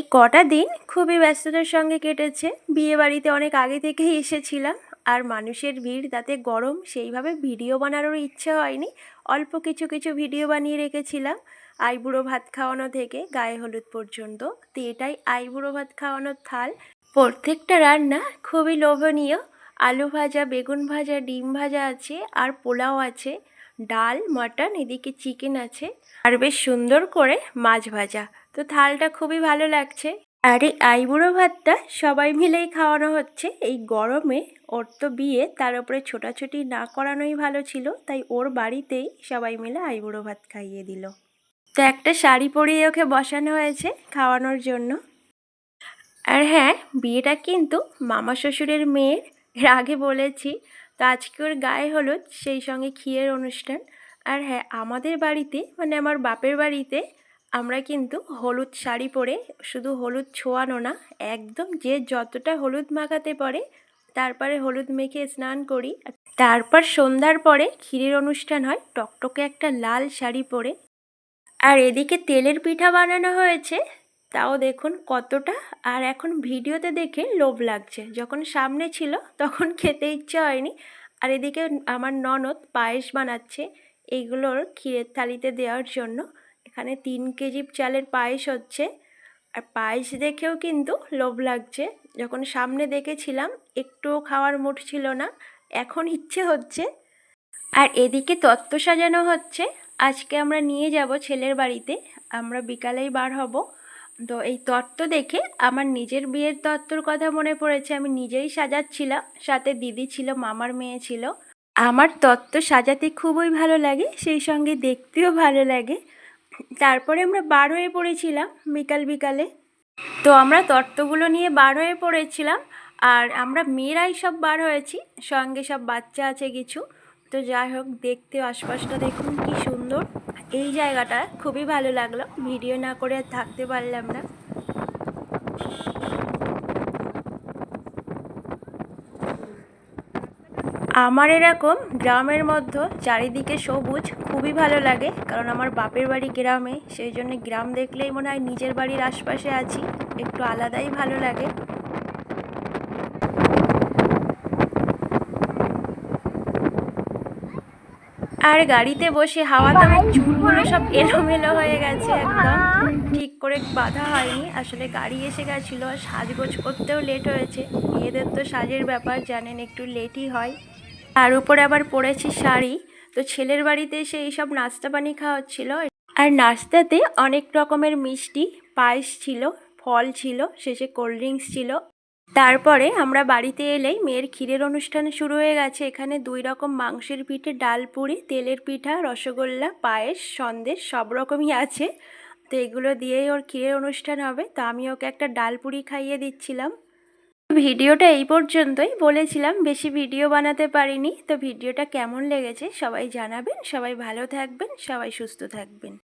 এই কটা দিন খুবই ব্যস্ততার সঙ্গে কেটেছে। বিয়ে বাড়িতে অনেক আগে থেকেই এসেছিলাম। আর মানুষের ভিড়, তাতে গরম, সেইভাবে ভিডিও বানানোর ইচ্ছে হয়নি। অল্প কিছু কিছু ভিডিও বানিয়ে রেখেছিলাম আইবুড়ো ভাত খাওয়ানো থেকে গায়ে হলুদ পর্যন্ত। তো এটাই আইবুড়ো ভাত খাওয়ানোর থাল। প্রত্যেকটা রান্না খুবই লোভনীয়। আলু ভাজা, বেগুন ভাজা, ডিম ভাজা আছে আর পোলাও আছে। ডাল, মটন, এদিকে চিকেন আছে। আর বেশ সুন্দর করে মাছ ভাজা। তো থালটা খুবই ভালো লাগছে। আর এই আইবুড়ো ভাতটা সবাই মিলেই খাওয়ানো হচ্ছে। এই গরমে ওর তো বিয়ে, তার উপরে ছোটাছুটি না করানোই ভালো ছিল। তাই ওর বাড়িতেই সবাই মিলে আইবুড়ো ভাত খাইয়ে দিল। তো একটা শাড়ি পরিয়ে ওকে বসানো হয়েছে খাওয়ানোর জন্য। আর হ্যাঁ বিয়েটা কিন্তু মামা শ্বশুরের মেয়ের। এর আগে বলেছি, তো আজকে ওর গায়ে হলুদ, সেই সঙ্গে ক্ষীরের অনুষ্ঠান। আর হ্যাঁ আমাদের বাড়িতে মানে আমার বাপের বাড়িতে আমরা কিন্তু হলুদ শাড়ি পরে শুধু হলুদ ছোঁয়ানো না, একদম যে যতটা হলুদ মাখাতে পারে, তারপরে হলুদ মেখে স্নান করি। তারপর সন্ধ্যার পরে ক্ষীরের অনুষ্ঠান হয়, টকটকে একটা লাল শাড়ি পরে। আর এদিকে তেলের পিঠা বানানো হয়েছে, তাও দেখুন কতটা। আর এখন ভিডিওতে দেখে লোভ লাগছে, যখন সামনে ছিল তখন খেতে ইচ্ছে হয়নি। আর এদিকে আমার ননদ পায়েস বানাচ্ছে এইগুলোর ক্ষীরের থালিতে দেওয়ার জন্য। এখানে তিন কেজি চালের পায়েস হচ্ছে। আর পায়েস দেখেও কিন্তু লোভ লাগছে। যখন সামনে দেখেছিলাম, একটুও খাওয়ার মুঠ ছিল না। এখন ইচ্ছে হচ্ছে। আর এদিকে তত্ত্ব সাজানো হচ্ছে। আজকে আমরা নিয়ে যাব ছেলের বাড়িতে। আমরা বিকালেই বার হব। তো এই তত্ত্ব দেখে আমার নিজের বিয়ের তত্ত্বর কথা মনে পড়েছে। আমি নিজেই সাজাচ্ছিলাম। সাথে দিদি ছিল, মামার মেয়ে ছিল। আমার তত্ত্ব সাজাতে খুবই ভালো লাগে। সেই সঙ্গে দেখতেও ভালো লাগে। তারপরে আমরা বার হয়ে পড়েছিলাম বিকাল বিকালে। তো আমরা তত্ত্বগুলো নিয়ে বার হয়ে পড়েছিলাম আর আমরা মেয়েরাই সব বার হয়েছি, সঙ্গে সব বাচ্চা আছে কিছু। তো যাই হোক, দেখতে আশপাশটা দেখুন কি সুন্দর। এই জায়গাটা খুবই ভালো লাগল, ভিডিও না করে আর থাকতে পারলাম না। আমার এরকম গ্রামের মধ্যে চারিদিকে সবুজ, খুবই ভালো লাগে। কারণ আমার বাপের বাড়ি গ্রামে, সেই জন্য গ্রাম দেখলেই মনে হয় নিজের বাড়ির আশপাশে আছি। একটু আলাদাই ভালো লাগে। আর গাড়িতে বসে হাওয়াতে আমার চুলগুলো সব এলোমেলো হয়ে গেছে একদম। ঠিক করে বাঁধা হয়নি। আসলে গাড়ি এসে গেছিল সাজগোজ করতেও লেট হয়েছে। মেয়েদের তো সাজের ব্যাপার, জানেন, একটু লেটই হয়। তার উপরে আবার পরেছি শাড়ি। তো ছেলের বাড়িতে এসে এইসব নাস্তা পানি খাওয়াচ্ছিল আর নাস্তাতে অনেক রকমের মিষ্টি, পায়েস ছিল, ফল ছিল, শেষে কোল্ড ড্রিঙ্কস ছিল। তারপরে আমরা বাড়িতে এলেই মেয়ের ক্ষীরের অনুষ্ঠান শুরু হয়ে গেছে। এখানে দুই রকম মাংসের পিঠে ডাল পুরি, তেলের পিঠা, রসগোল্লা, পায়েস, সন্দেশ, সব রকমই আছে। তো এগুলো দিয়েই ওর ক্ষীরের অনুষ্ঠান হবে। তো আমি ওকে একটা ডাল পুরি খাইয়ে দিচ্ছিলাম। ভিডিওটা এই পর্যন্তই। বলেছিলাম বেশি ভিডিও বানাতে পারিনি, তো ভিডিওটা কেমন লেগেছে সবাই জানাবেন। সবাই ভালো থাকবেন, সবাই সুস্থ থাকবেন।